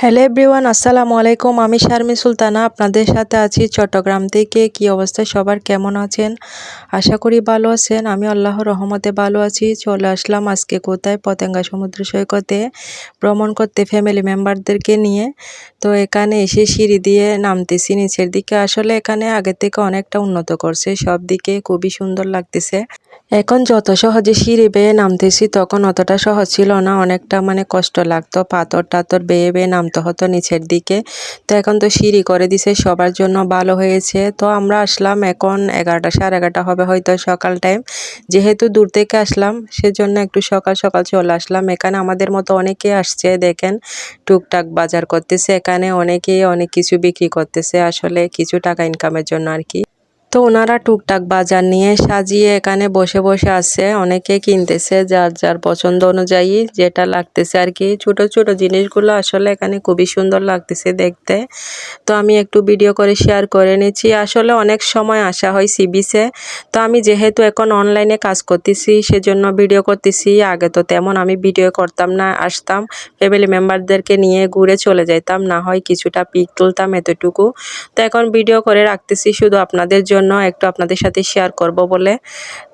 Hello everyone আসসালামু আলাইকুম। আমি শারমি সুলতানা, আপনাদের সাথে আছি চট্টগ্রাম থেকে। কি অবস্থা? সবার কেমন আছেন? আশা করি ভালো আছেন। আমি আল্লাহর রহমতে ভালো আছি। চলে আসলাম আজকে কোথায়? পতেঙ্গা সমুদ্র সৈকতে ভ্রমণ করতে ফ্যামিলি মেম্বারদেরকে নিয়ে। তো এখানে এসে সিঁড়ি দিয়ে নামতেছি নিচের দিকে। আসলে এখানে আগের থেকে অনেকটা উন্নত করছে। সব দিকে খুবই সুন্দর লাগতেছে। এখন যত সহজে সিঁড়ি বেয়ে নামতেছি, তখন অতটা সহজ ছিল না। অনেকটা মানে কষ্ট লাগতো। পাথর টাথর বেয়ে বেয়ে নামতে হতো নিচের দিকে। তো এখন তো সিঁড়ি করে দিছে, সবার জন্য ভালো হয়েছে। তো আমরা আসলাম এখন এগারোটা, সাড়ে এগারোটা হবে হয়তো সকাল টাইম যেহেতু দূর থেকে আসলাম, সেজন্য একটু সকাল সকাল চলে আসলাম। এখানে আমাদের মতো অনেকে আসছে, দেখেন, টুকটাক বাজার করতেছে। এখানে অনেকেই অনেক কিছু বিক্রি করতেছে। আসলে কিছু টাকা ইনকামের জন্য আর কি। তো ওনারা টুকটাক বাজার নিয়ে সাজিয়ে এখানে বসে বসে আছে। অনেকে কিনতেছে যার যার পছন্দ অনুযায়ী যেটা লাগতেছে আর কি। ছোট ছোট জিনিসগুলো আসলে এখানে খুবই সুন্দর লাগতেছে দেখতে। তো আমি একটু ভিডিও করে শেয়ার করে নিচ্ছি। আসলে অনেক সময় আসা হয় সিবিসে তো আমি যেহেতু এখন অনলাইনে কাজ করতেছি, সেজন্য ভিডিও করতেছি। আগে তো তেমন আমি ভিডিও করতাম না, আসতাম। ফ্যামিলি মেম্বারদেরকে নিয়ে ঘুরে চলে যাইতাম। না হয় কিছুটা পিক তুলতাম এতটুকু। তো এখন ভিডিও করে রাখতেছি। শুধু আপনাদের জন্য জন্য একটু আপনাদের সাথে শেয়ার করব বলে।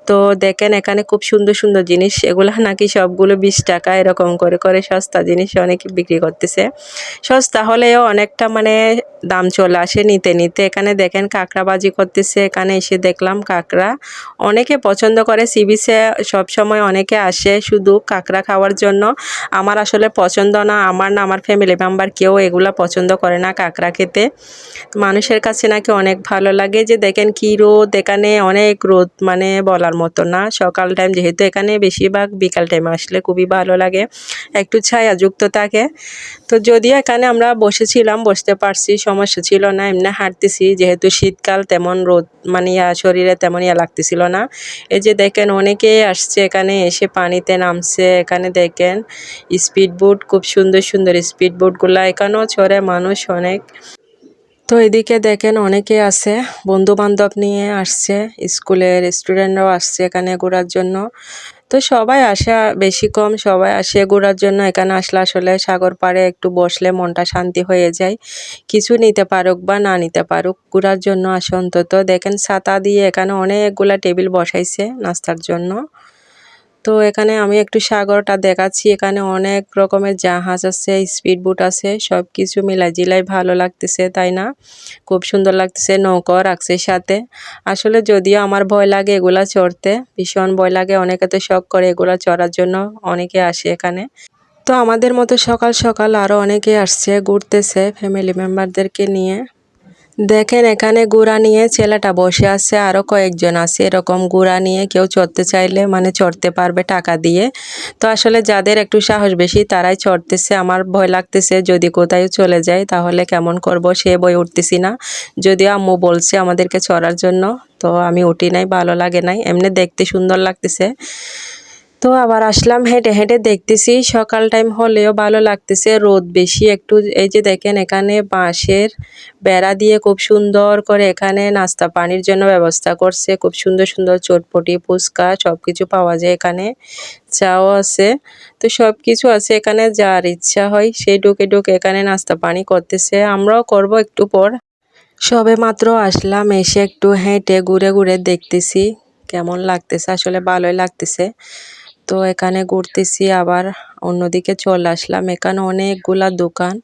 তো দেখেন এখানে খুব সুন্দর সুন্দর জিনিস, এগুলো নাকি সবগুলো বিশ টাকা এরকম করে করে সস্তা জিনিস অনেকে বিক্রি করতেছে। সস্তা হলেও অনেকটা মানে দাম চলে আসে নিতে নিতে। এখানে দেখেন কাঁকড়া বাজি করতেছে, এখানে এসে দেখলাম কাঁকড়া। অনেকে পছন্দ করে, সিবিসে সবসময় অনেকে আসে শুধু কাঁকড়া খাওয়ার জন্য। আমার আসলে পছন্দ না, আমার না, আমার ফ্যামিলি মেম্বার কেউ এগুলা পছন্দ করে না কাঁকড়া খেতে। মানুষের কাছে নাকি অনেক ভালো লাগে যে দেখেন কী রোদ? এখানে অনেক রোদ মানে বলার মতো না। সকাল টাইম যেহেতু এখানে, বেশিরভাগ বিকাল টাইমে আসলে খুবই ভালো লাগে। একটু ছায়াযুক্ত থাকে। তো যদিও এখানে আমরা বসেছিলাম, বসতে পারছি, সমস্যা ছিল না, এমনি হাঁটতেছি। যেহেতু শীতকাল, তেমন রোদ মানে ইয়া, শরীরে তেমন ইয়া লাগতেছিল না। এই যে দেখেন অনেকেই আসছে এখানে, এসে পানিতে নামছে। এখানে দেখেন স্পিড বোট খুব সুন্দর সুন্দর স্পিড বোটগুলো এখানেও চড়ে মানুষ অনেক। তো এদিকে দেখেন অনেকে আছে বন্ধু বান্ধব নিয়ে আসছে স্কুলের স্টুডেন্টরাও আসছে এখানে ঘোরার জন্য। তো সবাই আসে বেশি কম, সবাই আসে ঘোরার জন্য। এখানে আসলে আসলে সাগর পাড়ে একটু বসলে মনটা শান্তি হয়ে যায়। কিছু নিতে পারুক বা না নিতে পারুক, ঘোরার জন্য আসে অন্তত। দেখেন ছাতা দিয়ে এখানে অনেকগুলা টেবিল বসাইছে নাস্তার জন্য। তো এখানে আমি একটু সাগরটা দেখাচ্ছি। এখানে অনেক রকমের জাহাজ আছে স্পিড বোট আছে সব কিছু মিলাই জিলাই ভালো লাগতেছে, তাই না? খুব সুন্দর লাগতেছে, নৌকাও রাখছে সাথে। আসলে যদিও আমার ভয় লাগে এগুলা চড়তে, ভীষণ ভয় লাগে, অনেকে তো শখ করে এগুলা চড়ার জন্য অনেকে আসে এখানে। তো আমাদের মতো সকাল সকাল আরও অনেকে আসছে, ঘুরতেছে ফ্যামিলি মেম্বারদেরকে নিয়ে। দেখেন, এখানে গুড়া নিয়ে ছেলেটা বসে আছে আরও কয়েকজন আছে। এরকম গুড়া নিয়ে কেউ চড়তে চাইলে মানে চড়তে পারবে টাকা দিয়ে। তো আসলে যাদের একটু সাহস বেশি, তারাই চড়তেছে। আমার ভয় লাগতেছে যদি কোথায় চলে যায়, তাহলে কেমন করব সে বই উঠতেছি না। যদিও আম্মু বলছে আমাদেরকে চড়ার জন্য, তো আমি উঠি নাই, ভালো লাগে নাই। এমনি দেখতে সুন্দর লাগতেছে। তো আবার আসলাম হেঁটে হেঁটে দেখতেছি সকাল টাইম হলেও ভালো লাগতেছে, রোদ বেশি। একটু এই যে দেখেন এখানে বাঁশের বেড়া দিয়ে খুব সুন্দর করে এখানে নাস্তা পানির জন্য ব্যবস্থা করছে। খুব সুন্দর সুন্দর চটপটি, ফুচকা সব কিছু পাওয়া যায় এখানে, চাও আছে। তো সব কিছু আছে এখানে, যার ইচ্ছা হয় সেই ঢুকে ঢুকে এখানে নাস্তা পানি করতেছে। আমরাও করব একটু পর। সবে মাত্র আসলাম, এসে একটু হেঁটে ঘুরে ঘুরে দেখতেছি, কেমন লাগতেছে? আসলে ভালোই লাগতেছে। তো এখানে ঘুরতেছি, আবার অন্যদিকে চলে আসলাম। এখানে অনেকগুলা দোকান,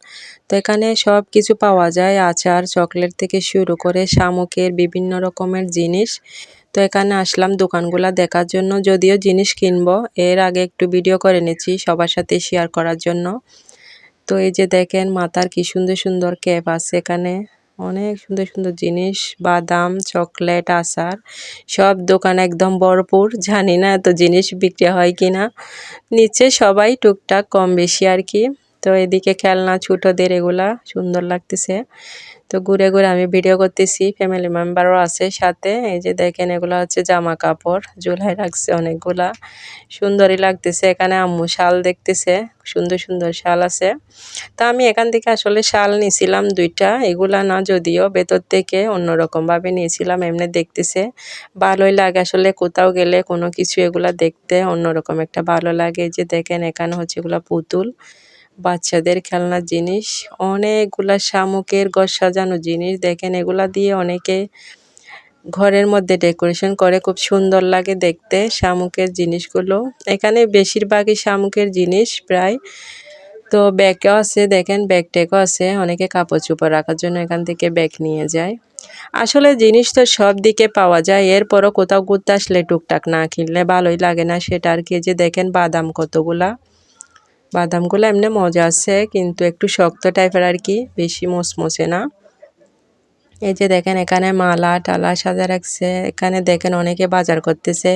তো এখানে সব কিছু পাওয়া যায়, আচার, চকলেট থেকে শুরু করে শামুকের বিভিন্ন রকমের জিনিস। তো এখানে আসলাম দোকানগুলা দেখার জন্য, যদিও জিনিস কিনবো, এর আগে একটু ভিডিও করে নিয়েছি সবার সাথে শেয়ার করার জন্য। তো এই যে দেখেন, মাথার কি সুন্দর সুন্দর ক্যাপ আছে এখানে। অনেক সুন্দর সুন্দর জিনিস, বাদাম, চকলেট, আচার, সব দোকান একদম ভরপুর। জানি না এত জিনিস বিক্রি হয় কি না নিচে সবাই টুকটাক কম বেশি আর কি। তো এদিকে খেলনা, ছোটদের এগুলা সুন্দর লাগতেছে। তো ঘুরে ঘুরে আমি ভিডিও করতেছি ফ্যামিলি মেম্বারও আছে সাথে। এই যে দেখেন, এগুলো হচ্ছে জামা কাপড় জুলাই রাখছে অনেকগুলা। সুন্দরই লাগতেছে এখানে আম্মু শাল দেখতেছে, সুন্দর সুন্দর শাল আছে। তা আমি এখান থেকে আসলে শাল নিয়েছিলাম দুইটা, এগুলা না যদিও ভেতর থেকে অন্যরকমভাবে নিয়েছিলাম, এমনি দেখতেছে। ভালোই লাগে আসলে কোথাও গেলে কোনো কিছু এগুলা দেখতে, অন্যরকম একটা ভালো লাগে। যে দেখেন, এখানে হচ্ছে এগুলা পুতুল। বাচ্চাদের খেলনার জিনিস, অনেকগুলা শামুকের ঘর সাজানো জিনিস। দেখেন, এগুলা দিয়ে অনেকে ঘরের মধ্যে ডেকোরেশন করে, খুব সুন্দর লাগে দেখতে শামুকের জিনিসগুলো। এখানে বেশিরভাগই শামুকের জিনিস প্রায়। তো ব্যাগও আছে, দেখেন, ব্যাগ ট্যাগও আছে। অনেকে কাপড় চোপড় রাখার জন্য এখান থেকে ব্যাগ নিয়ে যায়। আসলে জিনিস তো সব দিকে পাওয়া যায়, এরপরও কোথাও ঘুরতে আসলে টুকটাক না কিনলে ভালোই লাগে না। সেটা আর কি যে দেখেন বাদাম কতগুলা। বাদামগুলো এমনি মজা আছে, কিন্তু একটু শক্ত টাইপের আর কি, বেশি মচমচে না। এই যে দেখেন, এখানে মালা টালা সাজা রাখছে। এখানে দেখেন অনেকে বাজার করতেছে।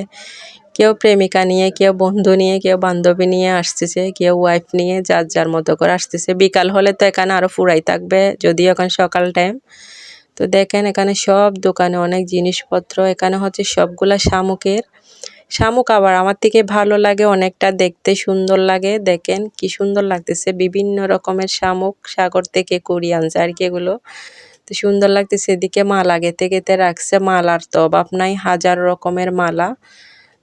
কেউ প্রেমিকা নিয়ে, কেউ বন্ধু নিয়ে, কেউ বান্ধবী নিয়ে আসতেছে, কেউ ওয়াইফ নিয়ে, যার যার মতো করে আসতেছে। বিকাল হলে তো এখানে আরও ফুরাই থাকবে, যদিও এখন সকাল টাইম তো দেখেন, এখানে সব দোকানে অনেক জিনিসপত্র, এখানে হচ্ছে সবগুলা শামুকের শামুক আবার আমার থেকে ভালো লাগে, অনেকটা দেখতে সুন্দর লাগে। দেখেন কি সুন্দর লাগতেছে, বিভিন্ন রকমের শামুক সাগর থেকে কুড়িয়ে আনছে। আর কি এগুলো? তো সুন্দর লাগতেছে, এদিকে মালা গেতে গেতে রাখছে, মালার তো অভাব নাই হাজার রকমের মালা।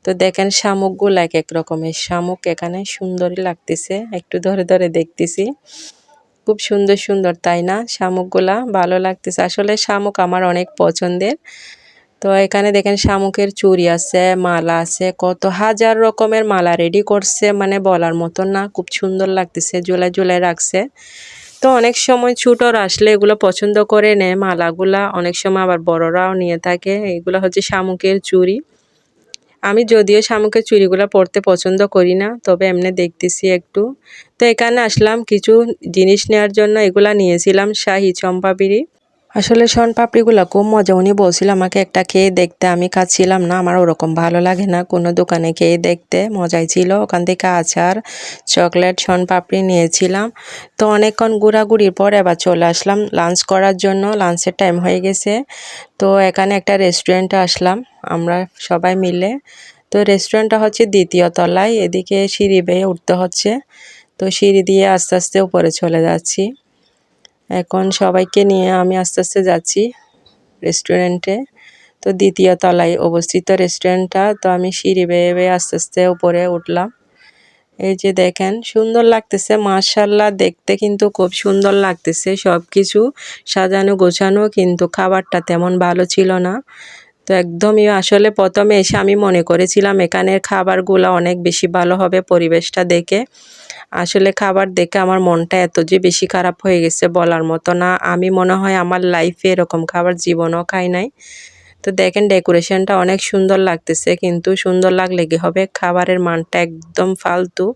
তো দেখেন শামুকগুলো এক এক রকমের। শামুক এখানে সুন্দরই লাগতেছে, একটু ধরে ধরে দেখতেছি। খুব সুন্দর সুন্দর, তাই না? শামুকগুলা ভালো লাগতেছে। আসলে শামুক আমার অনেক পছন্দের। তো এখানে দেখেন শামুকের চুড়ি আছে, মালা আছে, কত হাজার রকমের মালা রেডি করছে মানে বলার মতন না, খুব সুন্দর লাগতেছে জুলাই জুলাই রাখছে। তো অনেক সময় ছোটরা আসলে এগুলো পছন্দ করে নেয়, মালাগুলা অনেক সময় আবার বড়রাও নিয়ে থাকে, এগুলো হচ্ছে শামুকের চুড়ি। আমি যদিও শামুকের চুড়িগুলো পরতে পছন্দ করি না, তবে এমনি দেখতেছি একটু। তো এখানে আসলাম কিছু জিনিস নেওয়ার জন্য, এগুলা নিয়েছিলাম, শাহি চম্পা বিড়ি আসলে শন, পাপড়িগুলো খুব মজা। উনি বলছিল আমাকে একটা খেয়ে দেখতে। আমি খাচ্ছিলাম না, আমার ওরকম ভালো লাগে না। কোনো দোকানে খেয়ে দেখতে মজাই ছিল। ওখান থেকে আচার, চকলেট, শন, পাপড়ি নিয়েছিলাম। তো অনেকক্ষণ ঘোরাঘুরির পর এবার চলে আসলাম লাঞ্চ করার জন্য। লাঞ্চের টাইম হয়ে গেছে। তো এখানে একটা রেস্টুরেন্টে আসলাম আমরা সবাই মিলে। তো রেস্টুরেন্টটা হচ্ছে দ্বিতীয় তলায়। এদিকে সিঁড়ি বেয়ে উঠতে হচ্ছে। তো সিঁড়ি দিয়ে আস্তে আস্তে উপরে চলে যাচ্ছি। এখন সবাইকে নিয়ে আমি আস্তে আস্তে যাচ্ছি রেস্টুরেন্টে। তো দ্বিতীয় তলায় অবস্থিত রেস্টুরেন্টটা, তো আমি সিঁড়ি বেয়ে বেয়ে আস্তে আস্তে উপরে উঠলাম। এই যে দেখেন, সুন্দর লাগতেছে মার্শাল্লাহ দেখতে কিন্তু খুব সুন্দর লাগতেছে। সব কিছু সাজানো গোছানো, কিন্তু খাবারটা তেমন ভালো ছিল না। তো একদমই আসলে প্রথমে এসে আমি মনে করেছিলাম এখানের খাবারগুলো অনেক বেশি ভালো হবে পরিবেশটা দেখে। আসলে খাবার দেখে আমার মনটা এত যে বেশি খারাপ হয়ে গেছে বলার মতো না। আমি মনে হয় আমার লাইফে এরকম খাবার জীবনও খাই নাই। তো দেখেন ডেকোরেশনটা অনেক সুন্দর লাগতেছে, কিন্তু সুন্দর লাগলে কি হবে? খাবারের মানটা একদম ফালতু।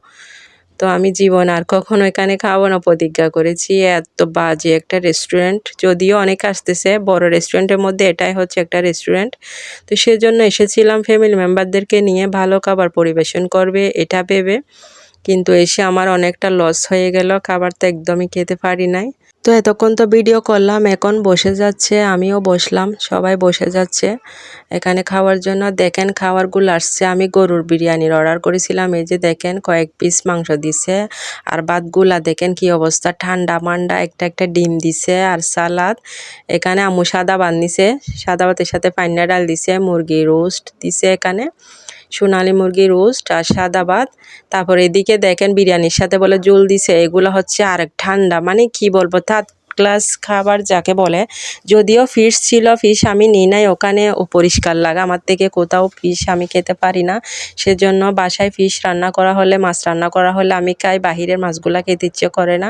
তো আমি জীবন আর কখনো এখানে খাব না প্রতিজ্ঞা করেছি। এত বাজে একটা রেস্টুরেন্ট যদিও অনেক আসতেছে, বড় রেস্টুরেন্টের মধ্যে এটাই হচ্ছে একটা রেস্টুরেন্ট তো সেজন্য এসেছিলাম ফ্যামিলি মেম্বারদেরকে নিয়ে, ভালো খাবার পরিবেশন করবে, এটা ভেবে। কিন্তু এসে আমার অনেকটা লস হয়ে গেল, খাবার তো একদমই খেতে পারি নাই। তো এতক্ষণ তো ভিডিও করলাম, এখন বসে যাচ্ছে, আমিও বসলাম, সবাই বসে যাচ্ছে। এখানে খাওয়ার জন্য দেখেন খাবারগুলো আসছে, আমি গরুর বিরিয়ানির অর্ডার করেছিলাম, এই যে দেখেন কয়েক পিস মাংস দিছে, আর ভাতগুলা দেখেন কি অবস্থা, ঠান্ডা মান্ডা, একটা একটা ডিম দিছে আর সালাদ। এখানে আমু সাদা বান্ধিছে সাদা ভাতের সাথে পান্না ডাল দিছে মুরগি রোস্ট দিছে এখানে। সোনালি মুরগি রোস্ট আর সাদা ভাত। তারপর এদিকে দেখেন বিরিয়ানির সাথে বলে জল দিছে। এগুলো হচ্ছে আরেক ঠান্ডা। মানে কি বলব, থার্ড ক্লাস খাবার যাকে বলে। যদিও ফিশ ছিল ফিশ আমি নিই নাই। ওখানে পরিষ্কার লাগে। আমার থেকে কোথাও ফিশ আমি খেতে পারি না। সেজন্য বাসায় ফিশ রান্না করা হলে, মাছ রান্না করা হলে আমি খাই। বাহিরের মাছগুলা খেতে ইচ্ছে করে না।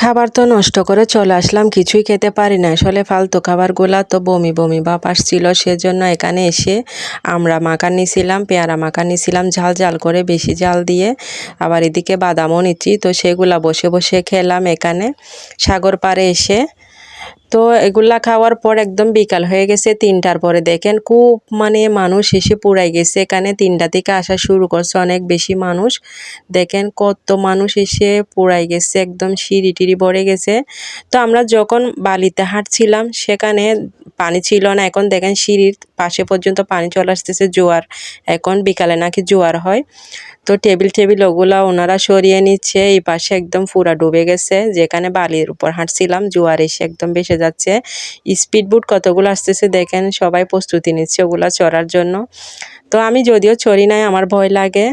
খাবার তো নষ্ট করে চলে আসলাম, কিছুই খেতে পারি না। আসলে ফালতু খাবারগুলা তো বমি বমি ভাব আসছিল, সেজন্য এখানে এসে আমরা মাখা নিছিলাম, পেয়ারা মাখা নিছিলাম, ঝাল ঝাল করে বেশি জাল দিয়ে। আবার এদিকে বাদামও নিচ্ছি, তো সেগুলা বসে বসে খেলাম এখানে। সাগর পাড়ে এসে তো এগুলা খাওয়ার পর একদম বিকাল হয়ে গেছে তিনটার পরে দেখেন খুব মানে মানুষ এসে পুরাই গেছে। এখানে তিনটা থেকে আসা শুরু করছে অনেক বেশি মানুষ। দেখেন কত মানুষ এসে পুরাই গেছে, একদম সিঁড়ি টিড়ি ভরে গেছে। তো আমরা যখন বালিতে হাঁটছিলাম, সেখানে পানি ছিল না। এখন দেখেন সিঁড়ির পাশে পর্যন্ত পানি চলে আসতেছে, জোয়ার। এখন বিকালে নাকি জোয়ার হয়। তো টেবিল টেবিল ওগুলা ওনারা সরিয়ে নিচ্ছে, এই পাশে একদম পুরা ডুবে গেছে। যেখানে বালির উপর হাঁটছিলাম, জোয়ার এসে একদম বেসে যাচ্ছে। স্পিড বুট কতগুলো আসতেছে দেখেন, সবাই প্রস্তুতি নিচ্ছে ওগুলা চড়ার জন্য। তো আমি যদিও চড়ি নাই, আমার ভয় লাগে।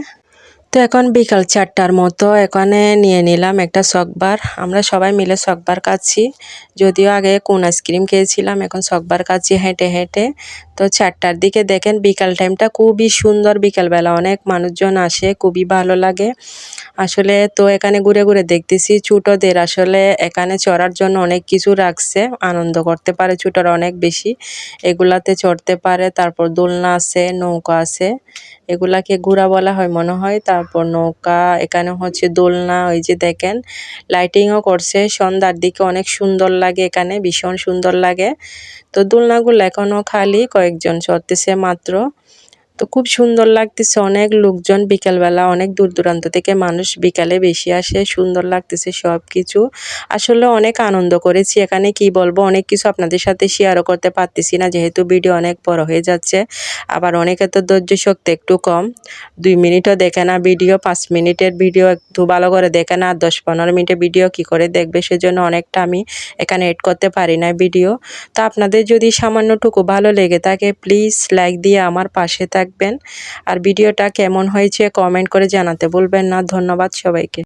তো এখন বিকাল চারটার মতো। এখানে নিয়ে নিলাম একটা সকবার আমরা সবাই মিলে সকবার খাচ্ছি। যদিও আগে কোন আইসক্রিম খেয়েছিলাম, এখন সকবার খাচ্ছি হেঁটে হেঁটে। তো চারটার দিকে দেখেন বিকাল টাইমটা খুবই সুন্দর বিকালবেলা। অনেক মানুষজন আসে, খুবই ভালো লাগে। আসলে তো এখানে ঘুরে ঘুরে দেখতেছি ছোটোদের। আসলে এখানে চড়ার জন্য অনেক কিছু রাখছে, আনন্দ করতে পারে ছোটরা অনেক বেশি। এগুলাতে চড়তে পারে, তারপর দোলনা আছে, নৌকা আছে। এগুলাকে ঘোরা বলা হয় মনে হয়। তারপর নৌকা এখানে হচ্ছে দোলনা, ওই যে দেখেন লাইটিংও করছে। সন্ধ্যার দিকে অনেক সুন্দর লাগে এখানে, ভীষণ সুন্দর লাগে। তো দোলনাগুলো এখনও খালি, কয়েকজন চড়তেছে মাত্র। তো খুব সুন্দর লাগতেছে। অনেক লোকজন বিকালবেলা, অনেক দূর দূরান্ত থেকে মানুষ বিকালে বেশি আসে। সুন্দর লাগতেছে সব কিছু আসলে অনেক আনন্দ করেছি। এখানে কি বলব, অনেক কিছু আপনাদের সাথে শেয়ারও করতে পারতেছি না। যেহেতু ভিডিও অনেক বড় হয়ে যাচ্ছে, আবার অনেকে তো ধৈর্য শক্তি একটু কম। দুই মিনিটও দেখে না ভিডিও পাঁচ মিনিটের ভিডিও একটু ভালো করে দেখে না, আর দশ পনেরো মিনিটের ভিডিও কি করে দেখবে? সেজন্য অনেকটা আমি এখানে এড করতে পারি না ভিডিও তো আপনাদের যদি সামান্যটুকু ভালো লেগে থাকে প্লিজ লাইক দিয়ে আমার পাশে থাকবেন। আর ভিডিওটা কেমন হয়েছে কমেন্ট করে জানাতে বলবেন না। ধন্যবাদ সবাইকে।